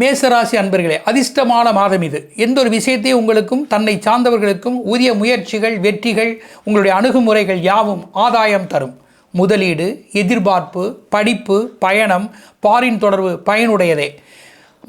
மேசராசி அன்பர்களே அதிர்ஷ்டமான மாதம் இது. எந்த ஒரு விஷயத்தையும் உங்களுக்கும் தன்னை சார்ந்தவர்களுக்கும் உரிய முயற்சிகள் வெற்றிகள் உங்களுடைய அணுகுமுறைகள் யாவும் ஆதாயம் தரும். முதலீடு எதிர்பார்ப்பு படிப்பு பயணம் பாரின் தொடர்பு பயனுடையதே.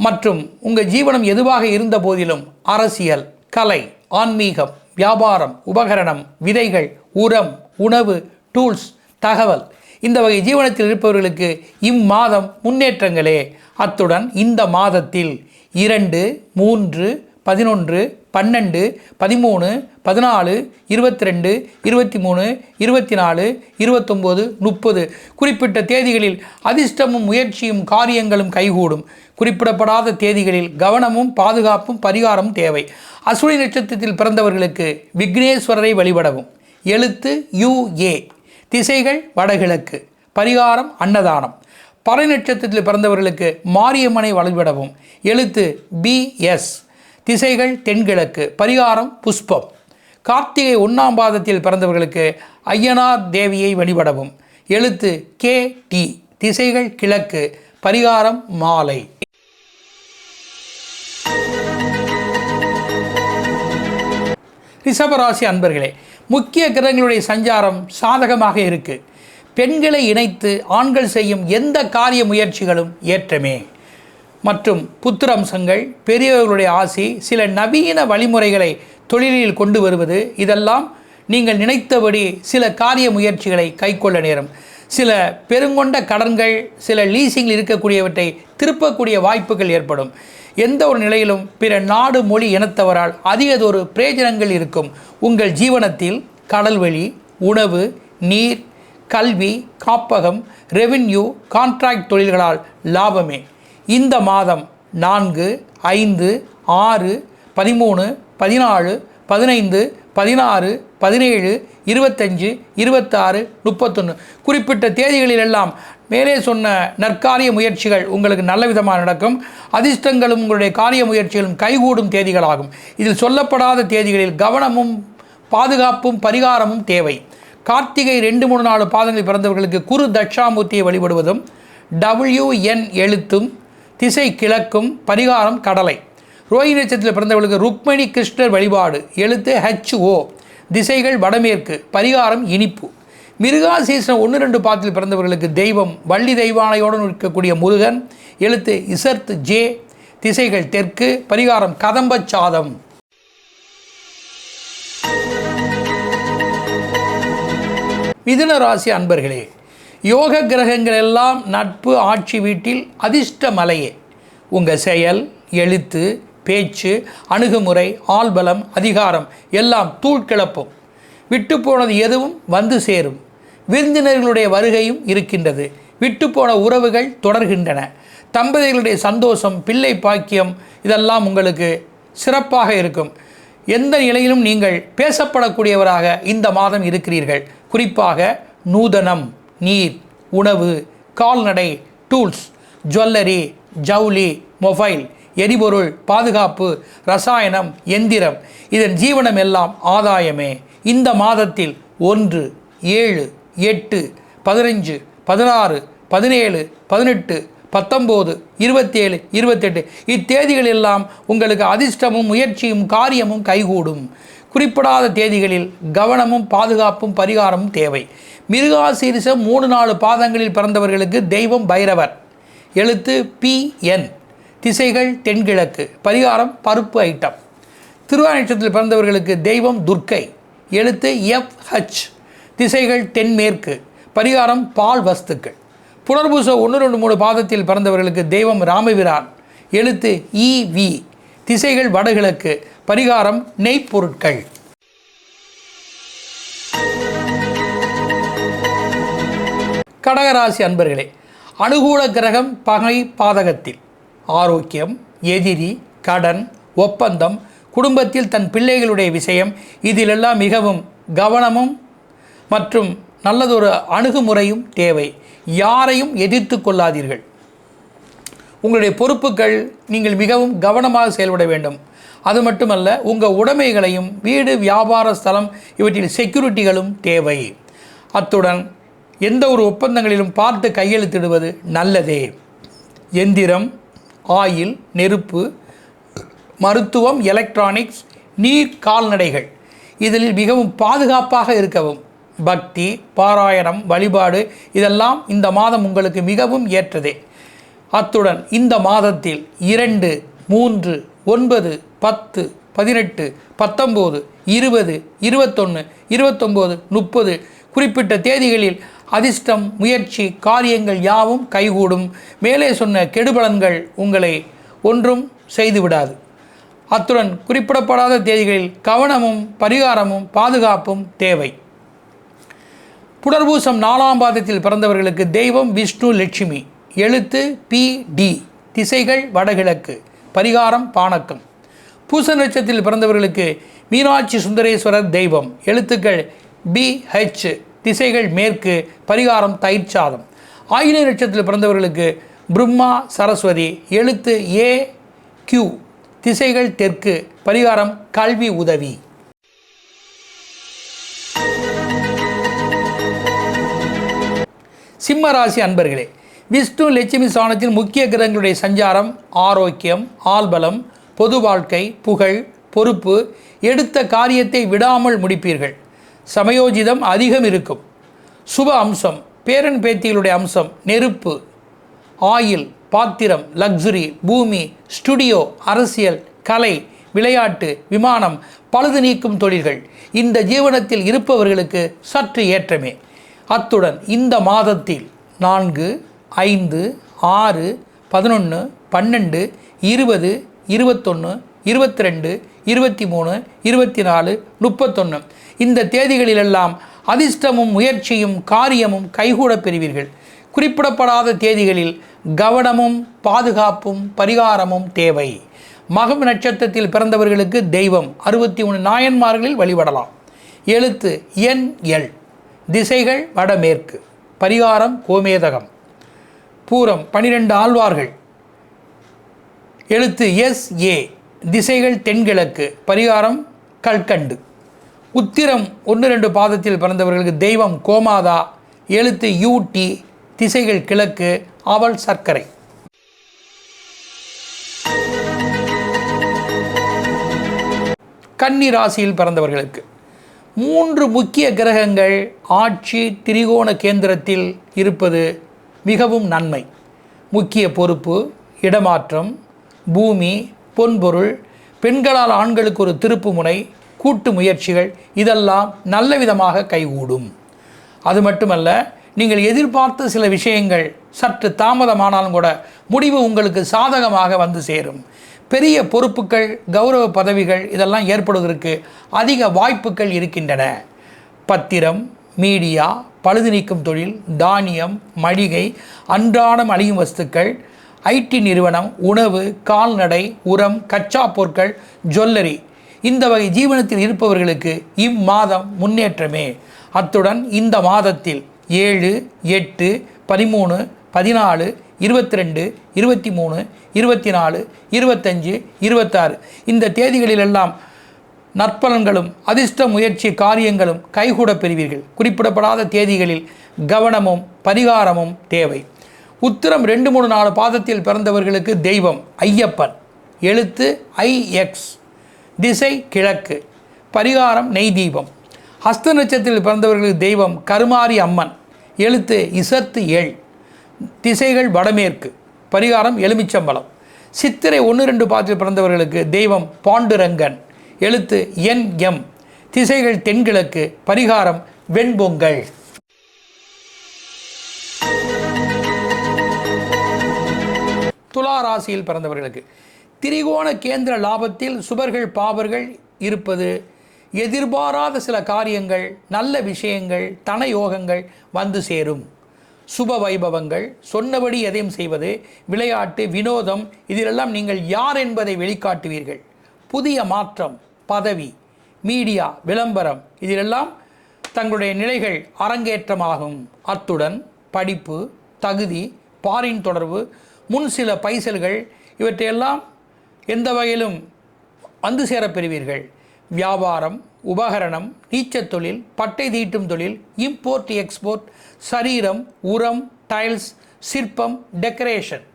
மற்றும் உங்கள் ஜீவனம் எதுவாக இருந்த போதிலும் அரசியல் கலை ஆன்மீகம் வியாபாரம் உபகரணம் விதைகள் உரம் உணவு டூல்ஸ் தகவல் இந்த வகை ஜீவனத்தில் இருப்பவர்களுக்கு இம்மாதம் முன்னேற்றங்களே. அத்துடன் இந்த மாதத்தில் இரண்டு மூன்று பதினொன்று பன்னெண்டு பதிமூணு பதினாலு இருபத்தி ரெண்டு இருபத்தி மூணு இருபத்தி நாலு இருபத்தொம்போது முப்பது. குறிப்பிட்ட தேதிகளில் அதிர்ஷ்டமும் முயற்சியும் காரியங்களும் கைகூடும். குறிப்பிடப்படாத தேதிகளில் கவனமும் பாதுகாப்பும் பரிகாரமும் தேவை. அசுரி நட்சத்திரத்தில் பிறந்தவர்களுக்கு விக்னேஸ்வரரை வழிபடவும். எழுத்து யுஏ திசைகள் வடகிழக்கு. பரிகாரம் அன்னதானம். பறை நட்சத்திரத்தில் பிறந்தவர்களுக்கு மாரியம்மனை வழிபடவும். எழுத்து பி எஸ் திசைகள் தென்கிழக்கு. பரிகாரம் புஷ்பம். கார்த்திகை ஒன்றாம் பாதத்தில் பிறந்தவர்களுக்கு ஐயனார் தேவியை வழிபடவும். எழுத்து கே டி திசைகள் கிழக்கு. பரிகாரம் மாலை. ரிஷபராசி அன்பர்களே முக்கிய கிரகங்களுடைய சஞ்சாரம் சாதகமாக இருக்குது பெண்களை இணைத்து ஆண்கள் செய்யும் எந்த காரிய முயற்சிகளும் ஏற்றமே. மற்றும் புத்திரம்சங்கள் பெரியவர்களுடைய ஆசி சில நவீன வழிமுறைகளை தொழிலில் கொண்டு வருவது இதெல்லாம் நீங்கள் நினைத்தபடி சில காரிய முயற்சிகளை கைக்கொள்ள நேரும். சில பெருங்கொண்ட கடன்கள் சில லீசிங்கில் இருக்கக்கூடியவற்றை திருப்பக்கூடிய வாய்ப்புகள் ஏற்படும். எந்த ஒரு நிலையிலும் பிற நாடு மொழி இனத்தவரால் அதிகதொரு பிரயோஜனங்கள் இருக்கும். உங்கள் ஜீவனத்தில் கடல்வழி உணவு நீர் கல்வி காப்பகம் ரெவின்யூ கான்ட்ராக்ட் தொழில்களால் லாபமே. இந்த மாதம் நான்கு ஐந்து ஆறு பதிமூணு பதினாலு பதினைந்து பதினாறு பதினேழு இருபத்தஞ்சு இருபத்தாறு முப்பத்தொன்று குறிப்பிட்ட தேதிகளிலெல்லாம் மேலே சொன்ன நற்காரிய முயற்சிகள் உங்களுக்கு நல்ல விதமாக நடக்கும். அதிர்ஷ்டங்களும் உங்களுடைய காரிய முயற்சிகளும் கைகூடும் தேதிகளாகும். இதில் சொல்லப்படாத தேதிகளில் கவனமும் பாதுகாப்பும் பரிகாரமும் தேவை. கார்த்திகை ரெண்டு மூணு நாலு பாதங்களில் பிறந்தவர்களுக்கு குரு தட்சாமூர்த்தியை வழிபடுவதும் டபிள்யூஎன் எழுத்தும் திசை கிழக்கும் பரிகாரம் கடலை. ரோஹி நட்சத்திரத்தில் பிறந்தவர்களுக்கு ருக்மணி கிருஷ்ணர் வழிபாடு. எழுத்து ஹெச் ஓ திசைகள் வடமேற்கு பரிகாரம் இனிப்பு. மிருகாசீசனம் ஒன்று ரெண்டு பாத்தில் பிறந்தவர்களுக்கு தெய்வம் வள்ளி தெய்வானையோடு இருக்கக்கூடிய முருகன் எழுத்து இசர்த் ஜே திசைகள் தெற்கு பரிகாரம் கதம்ப சாதம். மிதுன ராசி அன்பர்களே யோக கிரகங்கள் எல்லாம் நட்பு ஆட்சி வீட்டில் அதிர்ஷ்ட மலையே. உங்கள் செயல் எழுத்து பேச்சு அணுகுமுறை ஆள்பலம் அதிகாரம் எல்லாம் தூள் கிளப்பும். விட்டு போனது எதுவும் வந்து சேரும். விருந்தினர்களுடைய வருகையும் இருக்கின்றது. விட்டுப்போன உறவுகள் தொடர்கின்றன. தம்பதிகளுடைய சந்தோஷம் பிள்ளை பாக்கியம் இதெல்லாம் உங்களுக்கு சிறப்பாக இருக்கும். எந்த நிலையிலும் நீங்கள் பேசப்படக்கூடியவராக இந்த மாதம் இருக்கிறீர்கள். குறிப்பாக நூதனம் நீர் உணவு கால்நடை டூல்ஸ் ஜுவல்லரி ஜவுளி மொபைல் எரிபொருள் பாதுகாப்பு ரசாயனம் எந்திரம் இதன் ஜீவனம் எல்லாம் ஆதாயமே. இந்த மாதத்தில் ஒன்று ஏழு எட்டு பதினஞ்சு பதினாறு பதினேழு பதினெட்டு பத்தொம்போது இருபத்தேழு இருபத்தெட்டு. இத்தேதிகள் எல்லாம் உங்களுக்கு அதிர்ஷ்டமும் முயற்சியும் காரியமும் கைகூடும். குறிப்பிடாத தேதிகளில் கவனமும் பாதுகாப்பும் பரிகாரமும் தேவை. மிருகாசீரிசம் மூணு நாலு பாதங்களில் பிறந்தவர்களுக்கு தெய்வம் பைரவர். எழுத்து பி என். திசைகள் தென்கிழக்கு. பரிகாரம் பருப்பு ஐட்டம். திருவா நட்சத்திரத்தில் பிறந்தவர்களுக்கு தெய்வம் துர்க்கை. எழுத்து எஃப் ஹச் திசைகள் தென்மேற்கு. பரிகாரம் பால் வஸ்துக்கள். புனர்பூச ஒன்று ரெண்டு மூணு பாதத்தில் பிறந்தவர்களுக்கு தெய்வம் ராமவிரான் எழுத்து இ வி. திசைகள் வடகிழக்கு. பரிகாரம் நெய்ப்பொருட்கள். கடகராசி அன்பர்களே அனுகூல கிரகம் பகை பாதகத்தில். ஆரோக்கியம் எதிரி கடன் ஒப்பந்தம் குடும்பத்தில் தன் பிள்ளைகளுடைய விஷயம் இதிலெல்லாம் மிகவும் கவனமும் மற்றும் நல்லதொரு அணுகுமுறையும் தேவை. யாரையும் எதிர்த்து கொள்ளாதீர்கள். உங்களுடைய பொறுப்புகள் நீங்கள் மிகவும் கவனமாக செயல்பட வேண்டும். அது மட்டுமல்ல உங்கள் உடைமைகளையும் வீடு வியாபார ஸ்தலம் இவற்றில் செக்யூரிட்டிகளும் தேவை. அத்துடன் எந்த ஒரு ஒப்பந்தங்களிலும் பார்த்து கையெழுத்திடுவது நல்லதே. எந்திரம் ஆயில் நெருப்பு மருத்துவம் எலக்ட்ரானிக்ஸ் நீர் கால்நடைகள். இதில் மிகவும் பாதுகாப்பாக இருக்கவும். பக்தி பாராயணம் வழிபாடு இதெல்லாம் இந்த மாதம் உங்களுக்கு மிகவும் ஏற்றதே. அத்துடன் இந்த மாதத்தில் இரண்டு மூன்று ஒன்பது பத்து பதினெட்டு பத்தொம்போது இருபது இருபத்தொன்று இருபத்தொம்போது முப்பது குறிப்பிட்ட தேதிகளில் அதிர்ஷ்டம் முயற்சி காரியங்கள் யாவும் கைகூடும். மேலே சொன்ன கெடுபலன்கள் உங்களை ஒன்றும் செய்துவிடாது. அத்துடன் குறிப்பிடப்படாத தேதிகளில் கவனமும் பரிகாரமும் பாதுகாப்பும் தேவை. புனர்பூசம் நாலாம் பாதத்தில் பிறந்தவர்களுக்கு தெய்வம் விஷ்ணு லட்சுமி. எழுத்து பி டி. திசைகள் வடகிழக்கு. பரிகாரம் பாணக்கம் பூச நட்சத்திரத்தில் பிறந்தவர்களுக்கு மீனாட்சி சுந்தரேஸ்வரர் தெய்வம். எழுத்துக்கள் பி ஹெச். திசைகள் மேற்கு பரிகாரம் தயிர் சாதம். ஆயிலை நட்சத்திரத்தில் பிறந்தவர்களுக்கு பிரம்மா சரஸ்வதி எழுத்து ஏ கியூ திசைகள் தெற்கு பரிகாரம் கல்வி உதவி. சிம்ம ராசி அன்பர்களே விஷ்ணு லட்சுமி சாணத்தில் முக்கிய கிரகங்களுடைய சஞ்சாரம் ஆரோக்கியம் ஆல்பலம் பொது வாழ்க்கை புகழ் பொறுப்பு எடுத்த காரியத்தை விடாமல் முடிப்பீர்கள். சமயோஜிதம் அதிகம் இருக்கும். சுப அம்சம் பேரன் பேத்திகளுடைய அம்சம் நெருப்பு ஆயில் பாத்திரம் லக்ஸுரி பூமி ஸ்டுடியோ அரசியல் கலை விளையாட்டு விமானம் பழுது நீக்கும் தொழில்கள். இந்த ஜீவனத்தில் இருப்பவர்களுக்கு சற்று ஏற்றமே. அத்துடன் இந்த மாதத்தில் நான்கு ஐந்து ஆறு பதினொன்று பன்னெண்டு இருபது இருபத்தொன்று இருபத்தி ரெண்டு இருபத்தி மூணு இருபத்தி நாலு முப்பத்தொன்று இந்த தேதிகளிலெல்லாம் அதிர்ஷ்டமும் முயற்சியும் காரியமும் கைகூடப் பெறுவீர்கள். குறிப்பிடப்படாத தேதிகளில் கவனமும் பாதுகாப்பும் பரிகாரமும் தேவை. மகம் நட்சத்திரத்தில் பிறந்தவர்களுக்கு தெய்வம் அறுபத்தி மூணு நாயன்மார்களில் வழிபடலாம். எழுத்து என் எல். திசைகள் வடமேற்கு. பரிகாரம் கோமேதகம். பூரம் பனிரெண்டு ஆழ்வார்கள். எழுத்து எஸ் ஏ. திசைகள் தென்கிழக்கு. பரிகாரம் கல்கண்டு. உத்திரம் ஒன்று ரெண்டு பாதத்தில் பிறந்தவர்களுக்கு தெய்வம் கோமாதா எழுத்து யூட்டி திசைகள் கிழக்கு அவள் சர்க்கரை. கன்னி ராசியில் பிறந்தவர்களுக்கு. மூன்று முக்கிய கிரகங்கள் ஆட்சி திரிகோண கேந்திரத்தில் இருப்பது மிகவும் நன்மை. முக்கிய பொறுப்பு இடமாற்றம் பூமி பொன்பொருள் பெண்களால் ஆண்களுக்கு ஒரு திருப்பு முனை கூட்டு முயற்சிகள் இதெல்லாம் நல்ல விதமாக கைகூடும். அது மட்டுமல்ல நீங்கள் எதிர்பார்த்த சில விஷயங்கள் சற்று தாமதமானாலும் கூட முடிவு உங்களுக்கு சாதகமாக வந்து சேரும். பெரிய பொறுப்புகள் கௌரவ பதவிகள் இதெல்லாம் ஏற்படுவதற்கு அதிக வாய்ப்புகள் இருக்கின்றன. பத்திரம் மீடியா பழுது நீக்கும் தொழில் தானியம் மளிகை அன்றாடம் அழியும் வஸ்துக்கள் ஐடி நிறுவனம் உணவு கால்நடை உரம் கச்சா பொருட்கள் ஜுவல்லரி இந்த வகை ஜீவனத்தில் இருப்பவர்களுக்கு இம்மாதம் முன்னேற்றமே. அத்துடன் இந்த மாதத்தில் ஏழு எட்டு பதிமூணு பதினாலு இருபத்தி ரெண்டு இருபத்தி மூணு இருபத்தி நாலு இருபத்தஞ்சு இருபத்தாறு. இந்த தேதிகளிலெல்லாம் நற்பலன்களும் அதிர்ஷ்ட முயற்சி காரியங்களும் கைகூட பெறுவீர்கள். குறிப்பிடப்படாத தேதிகளில் கவனமும் பரிகாரமும் தேவை. உத்திரம் ரெண்டு மூணு நாலு பாதத்தில் பிறந்தவர்களுக்கு தெய்வம் ஐயப்பன். எழுத்து ஐஎக்ஸ் எக்ஸ். திசை கிழக்கு. பரிகாரம் நெய் தீபம். ஹஸ்த நட்சத்திரத்தில் பிறந்தவர்களுக்கு தெய்வம் கருமாரி அம்மன். எழுத்து இசத்து ஏழ். திசைகள் வடமேற்கு. பரிகாரம் எலுமிச்சம்பலம் சித்திரை ஒன்று ரெண்டு பாத்தில் பிறந்தவர்களுக்கு தெய்வம் பாண்டுரங்கன். எழுத்து என் எம். திசைகள் தென்கிழக்கு. பரிகாரம் வெண்பொங்கல். துலா ராசியில் பிறந்தவர்களுக்கு. திரிகோண கேந்திர லாபத்தில் சுபர்கள் பாவர்கள் இருப்பது எதிர்பாராத சில காரியங்கள் நல்ல விஷயங்கள் தன யோகங்கள் வந்து சேரும். சுப வைபவங்கள் சொன்னபடி எதையும் செய்வது விளையாட்டு வினோதம் இதிலெல்லாம் நீங்கள் யார் என்பதை வெளிக்காட்டுவீர்கள். புதிய மாற்றம் பதவி மீடியா விளம்பரம் இதிலெல்லாம் தங்களுடைய நிலைகள் அரங்கேற்றமாகும். அத்துடன் படிப்பு தகுதி பாரின் தொடர்பு முன் சில பைசல்கள் இவற்றையெல்லாம் எந்த வகையிலும் வந்து சேரப்பெறுவீர்கள். வியாபாரம் உபகரணம் நீச்சத் தொழில் பட்டை தீட்டும் தொழில் இம்போர்ட் எக்ஸ்போர்ட் சரீரம் உரம் டைல்ஸ் சிற்பம் டெக்கரேஷன்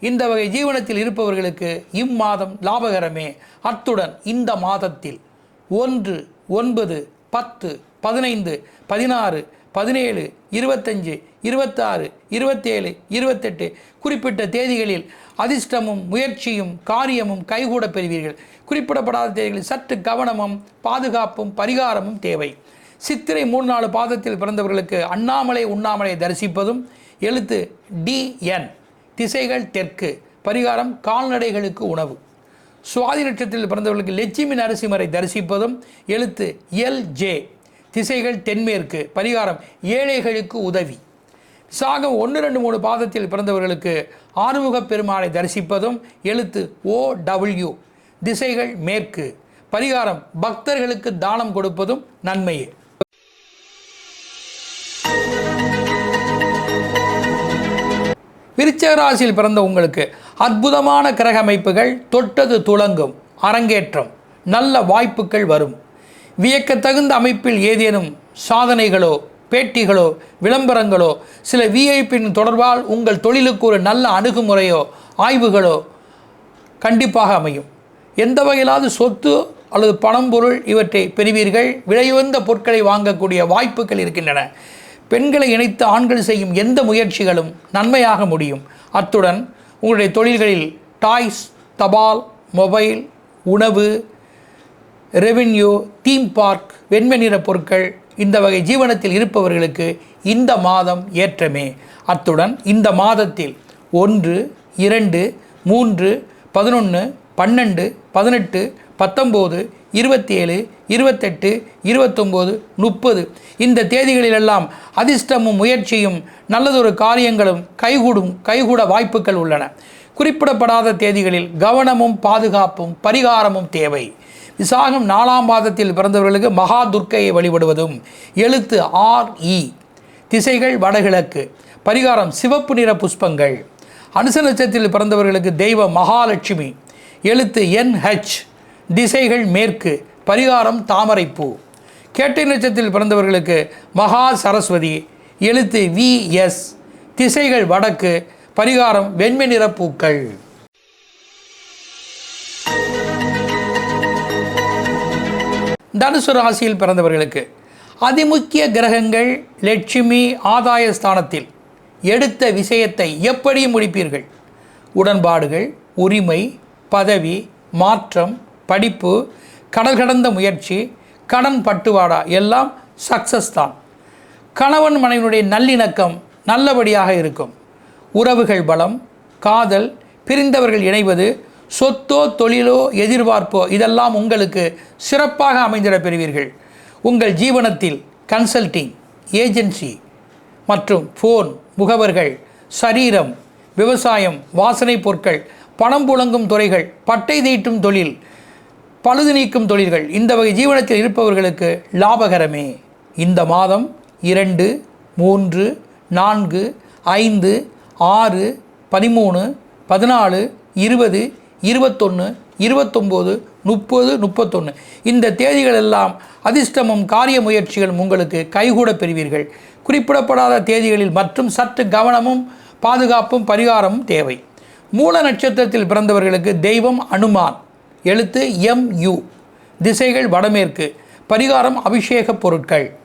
இந்த வகை ஜீவனத்தில் இருப்பவர்களுக்கு இம்மாதம் லாபகரமே. அத்துடன் இந்த மாதத்தில் ஒன்று ஒன்பது பத்து பதினைந்து பதினாறு பதினேழு இருபத்தஞ்சு இருபத்தாறு இருபத்தேழு இருபத்தெட்டு குறிப்பிட்ட தேதிகளில் அதிர்ஷ்டமும் முயற்சியும் காரியமும் கைகூட பெறுவீர்கள். குறிப்பிடப்படாத தேதிகளில் சற்று கவனமும் பாதுகாப்பும் பரிகாரமும் தேவை. சித்திரை மூணு நாலு பாதத்தில் பிறந்தவர்களுக்கு அண்ணாமலை உண்ணாமலை தரிசிப்பதும் எழுத்து டிஎன் திசைகள் தெற்கு. பரிகாரம் கால்நடைகளுக்கு உணவு. சுவாதி நட்சத்திரத்தில் பிறந்தவர்களுக்கு லட்சுமி நரசிம்மரை தரிசிப்பதும் எழுத்து எல் ஜே. திசைகள் தென்மேற்கு. பரிகாரம் ஏழைகளுக்கு உதவி. சாகம் ஒன்று ரெண்டு மூணு பாதத்தில் பிறந்தவர்களுக்கு ஆறுமுகப் பெருமாளை தரிசிப்பதும் எழுத்து ஓ டபிள்யூ திசைகள் மேற்கு. பரிகாரம் பக்தர்களுக்கு தானம் கொடுப்பதும் நன்மையே. விருச்சராசியில் பிறந்த உங்களுக்கு அற்புதமான கிரக அமைப்புகள் தொட்டது துளங்கும் அரங்கேற்றம் நல்ல வாய்ப்புகள் வரும். வியக்கத்தகுந்த அமைப்பில் ஏதேனும் சாதனைகளோ பேட்டிகளோ விளம்பரங்களோ சில விஐபின் தொடர்பால் உங்கள் தொழிலுக்கு ஒரு நல்ல அணுகுமுறையோ ஆய்வுகளோ கண்டிப்பாக அமையும். எந்த வகையிலாவது சொத்து அல்லது பணம் பொருள் இவற்றை பெறுவீர்கள்? விலையுயர்ந்த பொருட்களை வாங்கக்கூடிய வாய்ப்புகள் இருக்கின்றன. பெண்களை இணைத்து ஆண்கள் செய்யும் எந்த முயற்சிகளும் நன்மையாக முடியும். அத்துடன் உங்களுடைய தொழில்களில் டாய்ஸ் தபால் மொபைல் உணவு ரெவென்யூ தீம் பார்க் வெண்மை நிற பொருட்கள் இந்த வகை ஜீவனத்தில் இருப்பவர்களுக்கு இந்த மாதம் ஏற்றமே. அத்துடன் இந்த மாதத்தில் ஒன்று இரண்டு மூன்று பதினொன்று பன்னெண்டு பதினெட்டு பத்தொம்போது இருபத்தி ஏழு இருபத்தெட்டு இருபத்தொம்போது முப்பது. இந்த தேதிகளிலெல்லாம் அதிர்ஷ்டமும் முயற்சியும் நல்லதொரு காரியங்களும் கைகூடும் கைகூட வாய்ப்புகள் உள்ளன. குறிப்பிடப்படாத தேதிகளில் கவனமும் பாதுகாப்பும் பரிகாரமும் தேவை. விசாகம் நாலாம் பாதத்தில் பிறந்தவர்களுக்கு மகா துர்க்கையை வழிபடுவதும். எழுத்து ஆர் இ. திசைகள் வடகிழக்கு. பரிகாரம் சிவப்பு நிற புஷ்பங்கள். அனுச நட்சத்திரத்தில் பிறந்தவர்களுக்கு தெய்வம் மகாலட்சுமி. எழுத்து என் ஹெச். திசைகள் மேற்கு. பரிகாரம் தாமரைப்பூ கேட்டை நட்சத்திரத்தில் பிறந்தவர்களுக்கு மகா சரஸ்வதி. எழுத்து வி எஸ். திசைகள் வடக்கு. பரிகாரம் வெண்மை நிற பூக்கள். தனுசு ராசியில் பிறந்தவர்களுக்கு அதிமுக்கிய கிரகங்கள் லட்சுமி ஆதாய ஸ்தானத்தில் எடுத்த விஷயத்தை எப்படி முடிப்பீர்கள்? உடன்பாடுகள் உரிமை பதவி மாற்றம் படிப்பு கடல் கடந்த முயற்சி கடன் பட்டுவாடா எல்லாம் சக்சஸ் தான். கணவன் மனைவினுடைய நல்லிணக்கம் நல்லபடியாக இருக்கும். உறவுகள் பலம் காதல் பிரிந்தவர்கள் இணைவது சொத்தோ தொழிலோ எதிர்பார்ப்போ இதெல்லாம் உங்களுக்கு சிறப்பாக அமைந்திட பெறுவீர்கள். உங்கள் ஜீவனத்தில் கன்சல்டிங் ஏஜென்சி மற்றும் ஃபோன் முகவர்கள் சரீரம் விவசாயம் வாசனை பொருட்கள் பணம் புழங்கும் துறைகள் பட்டை தீட்டும் தொழில் பழுது நீக்கும் தொழில்கள் இந்த வகை ஜீவனத்தில் இருப்பவர்களுக்கு லாபகரமே. இந்த மாதம் இரண்டு மூன்று நான்கு ஐந்து ஆறு பதிமூணு பதினாலு இருபது இருபத்தொன்று இருபத்தொம்போது முப்பது முப்பத்தொன்று இந்த தேதிகள் எல்லாம் அதிர்ஷ்டமும் காரிய முயற்சிகளும் உங்களுக்கு கைகூட பெறுவீர்கள். குறிப்பிடப்படாத தேதிகளில் மற்றும் சற்று கவனமும் பாதுகாப்பும் பரிகாரமும் தேவை. மூல நட்சத்திரத்தில் பிறந்தவர்களுக்கு தெய்வம் அனுமான். எழுத்து எம் யு திசைகள் வடமேற்கு. பரிகாரம் அபிஷேக பொருட்கள்.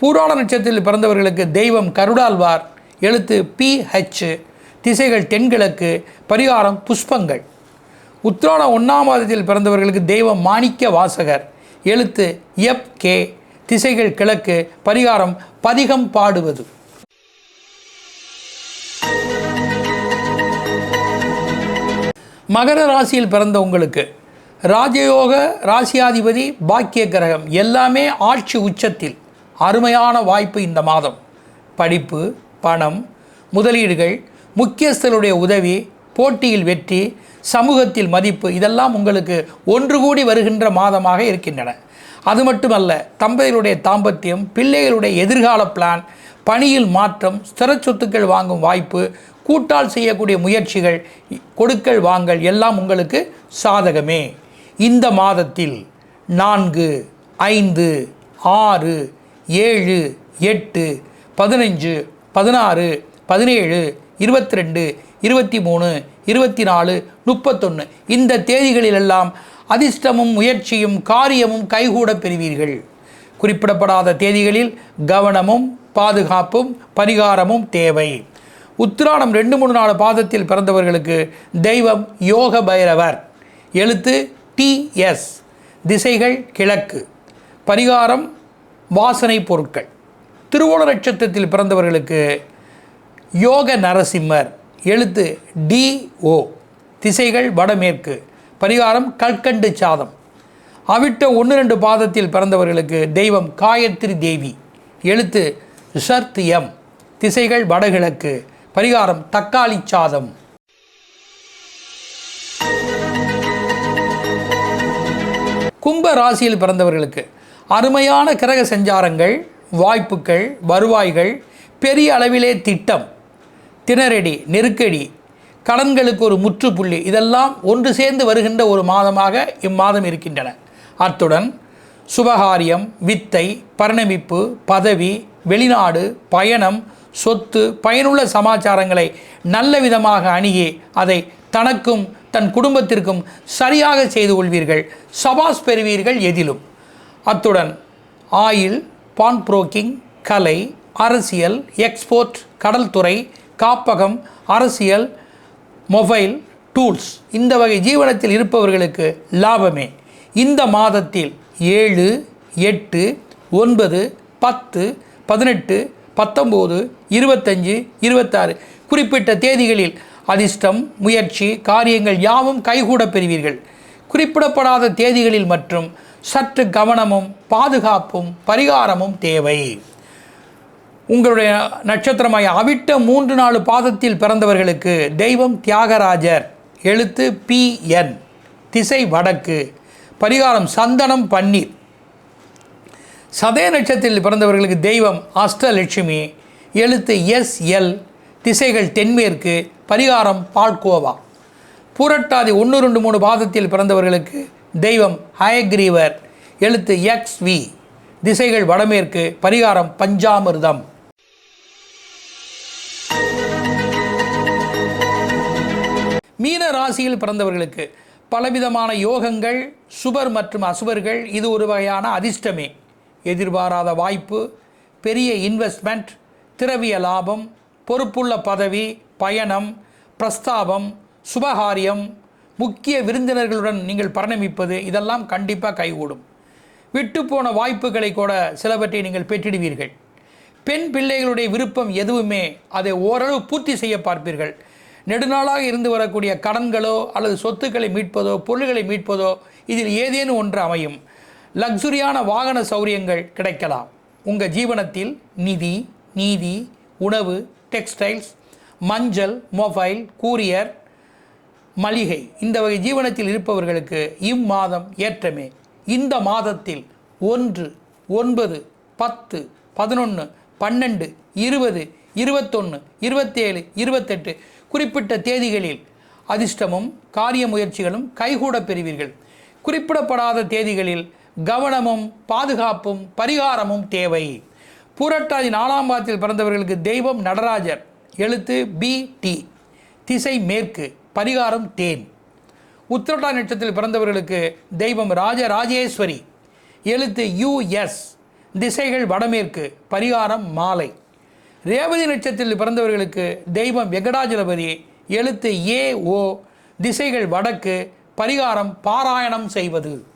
பூராட நட்சத்திரத்தில் பிறந்தவர்களுக்கு தெய்வம் கருடால்வார் எழுத்து பி ஹெச் திசைகள் தென்கிழக்கு. பரிகாரம் புஷ்பங்கள். உத்திராட ஒன்றாம் மாதத்தில் பிறந்தவர்களுக்கு தெய்வம் மாணிக்க வாசகர். எழுத்து எப் கே. திசைகள் கிழக்கு. பரிகாரம் பதிகம் பாடுவது. மகர ராசியில் பிறந்த உங்களுக்கு ராஜயோக ராசியாதிபதி பாக்கிய கிரகம் எல்லாமே ஆட்சி உச்சத்தில். அருமையான வாய்ப்பு இந்த மாதம். படிப்பு பணம் முதலீடுகள் முக்கியஸ்தருடைய உதவி போட்டியில் வெற்றி சமூகத்தில் மதிப்பு இதெல்லாம் உங்களுக்கு ஒன்று கூடி வருகின்ற மாதமாக இருக்கின்றன. அது மட்டுமல்ல தம்பதிகளுடைய தாம்பத்தியம் பிள்ளைகளுடைய எதிர்கால பிளான் பணியில் மாற்றம் ஸ்திர சொத்துக்கள் வாங்கும் வாய்ப்பு கூட்டால் செய்யக்கூடிய முயற்சிகள் கொடுக்கல் வாங்கல் எல்லாம் உங்களுக்கு சாதகமே. இந்த மாதத்தில் நான்கு ஐந்து ஆறு ஏழு எட்டு பதினஞ்சு பதினாறு பதினேழு இருபத்தி ரெண்டு இருபத்தி மூணு இருபத்தி நாலு முப்பத்தொன்று இந்த தேதிகளிலெல்லாம் அதிர்ஷ்டமும் முயற்சியும் காரியமும் கைகூட பெறுவீர்கள். குறிப்பிடப்படாத தேதிகளில் கவனமும் பாதுகாப்பும் பரிகாரமும் தேவை. உத்திராடம் ரெண்டு மூணு நாலு பாதத்தில் பிறந்தவர்களுக்கு தெய்வம் யோக பைரவர். எழுத்து டிஎஸ் திசைகள் கிழக்கு. பரிகாரம் வாசனை பொருட்கள். திருவோண நட்சத்திரத்தில் பிறந்தவர்களுக்கு யோக நரசிம்மர். எழுத்து டி ஓ திசைகள் வடமேற்கு பரிகாரம் கற்கண்டு சாதம். அவிட்ட ஒன்று ரெண்டு பாதத்தில் பிறந்தவர்களுக்கு தெய்வம் காயத்ரி தேவி. எழுத்து ஷர்த் எம் திசைகள் வடகிழக்கு பரிகாரம் தக்காளி சாதம். கும்ப ராசியில் பிறந்தவர்களுக்கு அருமையான கிரக சஞ்சாரங்கள் வாய்ப்புகள் வருவாய்கள் பெரிய அளவிலே திட்டம். திணறடி நெருக்கடி கடன்களுக்கு ஒரு முற்றுப்புள்ளி இதெல்லாம் ஒன்று சேர்ந்து வருகின்ற ஒரு மாதமாக இம்மாதம் இருக்கின்றன. அத்துடன் சுபகாரியம் வித்தை பரிணமிப்பு பதவி வெளிநாடு பயணம் சொத்து பயனுள்ள சமாச்சாரங்களை நல்ல விதமாக அணுகி அதை தனக்கும் தன் குடும்பத்திற்கும் சரியாக செய்து கொள்வீர்கள். சபாஸ் பெறுவீர்கள் எதிலும். அத்துடன் ஆயில் பான் புரோக்கிங் கலை அரசியல் எக்ஸ்போர்ட் கடல்துறை காப்பகம் அரசியல் மொபைல் டூல்ஸ். இந்த வகை ஜீவனத்தில் இருப்பவர்களுக்கு லாபமே. இந்த மாதத்தில் ஏழு எட்டு ஒன்பது பத்து பதினெட்டு பத்தொம்போது இருபத்தஞ்சு இருபத்தாறு. குறிப்பிட்ட தேதிகளில் அதிர்ஷ்டம் முயற்சி காரியங்கள் யாவும் கைகூட பெறுவீர்கள். குறிப்பிடப்படாத தேதிகளில் மற்றும் சற்று கவனமும் பாதுகாப்பும் பரிகாரமும் தேவை. உங்களுடைய நட்சத்திரமாய் அவிட்ட மூன்று நாலு பாதத்தில் பிறந்தவர்களுக்கு தெய்வம் தியாகராஜர். எழுத்து பி என் திசை வடக்கு. பரிகாரம் சந்தனம் பன்னீர். சதய நட்சத்திரத்தில் பிறந்தவர்களுக்கு தெய்வம் அஷ்டலட்சுமி. எழுத்து எஸ் எல் திசைகள் தென்மேற்கு. பரிகாரம் பால்கோவா. பூரட்டாதி ஒன்று ரெண்டு மூணு பாதத்தில் பிறந்தவர்களுக்கு தெய்வம் ஹயக்ரீவர். எழுத்து எக்ஸ் வி திசைகள் வடமேற்கு. பரிகாரம் பஞ்சாமிர்தம். மீன ராசியில் பிறந்தவர்களுக்கு பலவிதமான யோகங்கள் சுபர் மற்றும் அசுபர்கள் இது ஒரு வகையான அதிர்ஷ்டமே. எதிர்பாராத வாய்ப்பு பெரிய இன்வெஸ்ட்மெண்ட் திரவிய லாபம் பொறுப்புள்ள பதவி பயணம் பிரஸ்தாபம் சுபகாரியம் முக்கிய விருந்தினர்களுடன் நீங்கள் பரிணமிப்பது இதெல்லாம் கண்டிப்பாக கைகூடும். விட்டுப்போன வாய்ப்புகளை கூட சிலவற்றை நீங்கள் பெற்றிடுவீர்கள். பெண் பிள்ளைகளுடைய விருப்பம் எதுவுமே அதை ஓரளவு பூர்த்தி செய்ய பார்ப்பீர்கள். நெடுநாளாக இருந்து வரக்கூடிய கடன்களோ அல்லது சொத்துக்களை மீட்பதோ பொருள்களை மீட்பதோ இதில் ஏதேனும் ஒன்று அமையும். லக்ஸுரியான வாகன சௌரியங்கள் கிடைக்கலாம். உங்கள் ஜீவனத்தில் நிதி நீதி உணவு டெக்ஸ்டைல்ஸ் மஞ்சள் மொபைல் கூரியர் மளிகை இந்த வகை ஜீவனத்தில் இருப்பவர்களுக்கு இம்மாதம் ஏற்றமே. இந்த மாதத்தில் ஒன்று ஒன்பது பத்து பதினொன்று பன்னெண்டு இருபது இருபத்தொன்று இருபத்தேழு இருபத்தெட்டு குறிப்பிட்ட தேதிகளில் அதிர்ஷ்டமும் காரிய முயற்சிகளும் கைகூட பெறுவீர்கள். குறிப்பிடப்படாத தேதிகளில் கவனமும் பாதுகாப்பும் பரிகாரமும் தேவை. பூரட்டாதி நாலாம் பாதத்தில் பிறந்தவர்களுக்கு தெய்வம் நடராஜர். எழுத்து பி டி திசை மேற்கு பரிகாரம் தேன். உத்திரட்டா நட்சத்திரத்தில் பிறந்தவர்களுக்கு தெய்வம் ராஜராஜேஸ்வரி எழுத்து யுஎஸ் திசைகள் வடமேற்கு பரிகாரம் மாலை. ரேவதி நட்சத்திரத்தில் பிறந்தவர்களுக்கு தெய்வம் வெங்கடாஜலபதி எழுத்து ஏ ஓ திசைகள் வடக்கு பரிகாரம் பாராயணம் செய்வது.